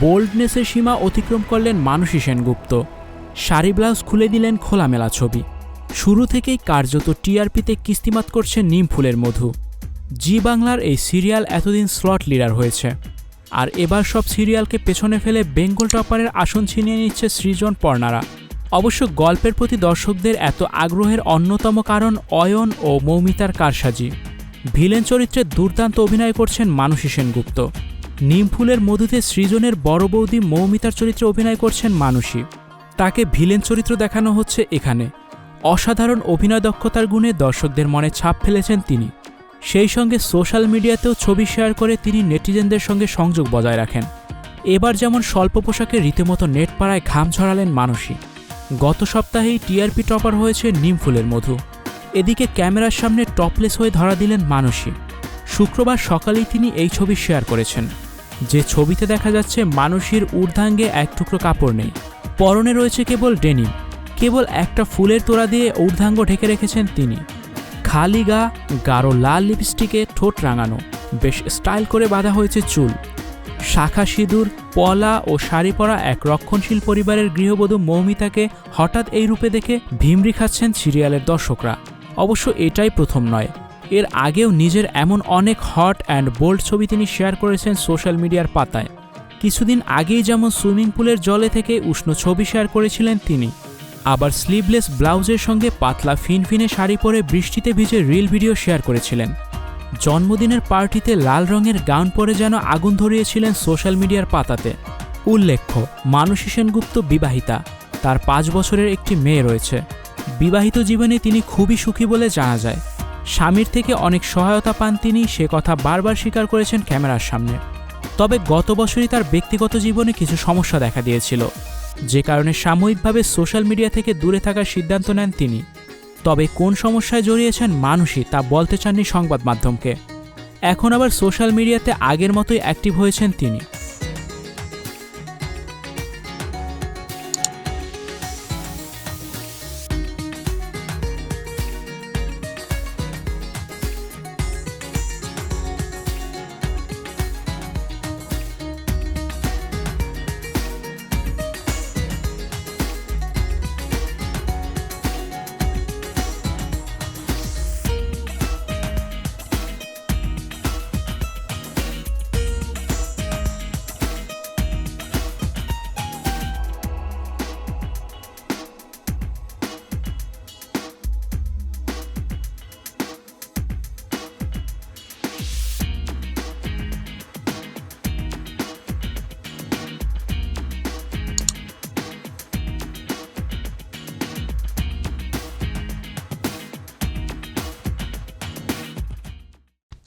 বোল্ডনেসের সীমা অতিক্রম করলেন মানসী সেনগুপ্ত। শাড়ি ব্লাউজ খুলে দিলেন খোলামেলা ছবি। শুরু থেকেই কার্যত টিআরপিতে কিস্তিমাত করছে নিম ফুলের মধু। জি বাংলার এই সিরিয়াল এতদিন স্লট লিডার হয়েছে। আর এবার সব সিরিয়ালকে পেছনে ফেলে বেঙ্গল টপারের আসন ছিনিয়ে নিচ্ছে সৃজন পর্ণারা। অবশ্য গল্পের প্রতি দর্শকদের এত আগ্রহের অন্যতম কারণ অয়ন ও মৌমিতার কারসাজি। ভিলেন চরিত্রে দুর্দান্ত অভিনয় করছেন মানসী সেনগুপ্ত। নিমফুলের মধুতে সৃজনের বড় বৌদি মৌমিতার চরিত্রে অভিনয় করছেন মানসী। তাকে ভিলেন চরিত্র দেখানো হচ্ছে এখানে। অসাধারণ অভিনয় দক্ষতার গুণে দর্শকদের মনে ছাপ ফেলেছেন তিনি। সেই সঙ্গে সোশ্যাল মিডিয়াতেও ছবি শেয়ার করে তিনি নেটিজেনদের সঙ্গে সংযোগ বজায় রাখেন। এবার যেমন স্বল্প পোশাকে রীতিমতো নেট পাড়ায় ঘাম ছড়ালেন মানসী। গত সপ্তাহেই টিআরপি টপার হয়েছে নিমফুলের মধু। এদিকে ক্যামেরার সামনে টপলেস হয়ে ধরা দিলেন মানসী। শুক্রবার সকালেই তিনি এই ছবি শেয়ার করেছেন। যে ছবিতে দেখা যাচ্ছে মানুষের ঊর্ধ্বাঙ্গে এক টুকরো কাপড় নেই। পরনে রয়েছে কেবল ডেনিম, কেবল একটা ফুলের তোড়া দিয়ে ঊর্ধ্বাঙ্গ ঢেকে রেখেছেন তিনি। খালি গা, গাঢ় লাল লিপস্টিকে ঠোঁট রাঙানো, বেশ স্টাইল করে বাঁধা হয়েছে চুল। শাখা সিঁদুর, পলা ও শাড়ি পরা এক রক্ষণশীল পরিবারের গৃহবধূ মৌমিতাকে হঠাৎ এই রূপে দেখে ভিমরি খাচ্ছেন সিরিয়ালের দর্শকরা। অবশ্য এটাই প্রথম নয় এর আগেও নিজের এমন অনেক হট অ্যান্ড বোল্ড ছবি তিনি শেয়ার করেছেন সোশ্যাল মিডিয়ার পাতায়। কিছুদিন আগেই যেমন সুইমিং পুলের জলে থেকে উষ্ণ ছবি শেয়ার করেছিলেন তিনি, আবার স্লিভলেস ব্লাউজের সঙ্গে পাতলা ফিনফিনে শাড়ি পরে বৃষ্টিতে ভিজে রিল ভিডিও শেয়ার করেছিলেন। জন্মদিনের পার্টিতে লাল রঙের গাউন পরে যেন আগুন ধরিয়েছিলেন সোশ্যাল মিডিয়ার পাতাতে। উল্লেখ্য, মানসী সেনগুপ্ত বিবাহিতা, তার পাঁচ বছরের একটি মেয়ে রয়েছে। বিবাহিত জীবনে তিনি খুবই সুখী বলে জানা যায়। স্বামীর থেকে অনেক সহায়তা পান তিনি, সে কথা বারবার স্বীকার করেছেন ক্যামেরার সামনে। তবে গত বছরই তার ব্যক্তিগত জীবনে কিছু সমস্যা দেখা দিয়েছিল। যে কারণে সাময়িকভাবে সোশ্যাল মিডিয়া থেকে দূরে থাকার সিদ্ধান্ত নেন তিনি। তবে কোন সমস্যায় জড়িয়েছেন মানুষই তা বলতে চাননি সংবাদ মাধ্যমকে এখন আবার সোশ্যাল মিডিয়াতে আগের মতোই অ্যাক্টিভ হয়েছেন তিনি।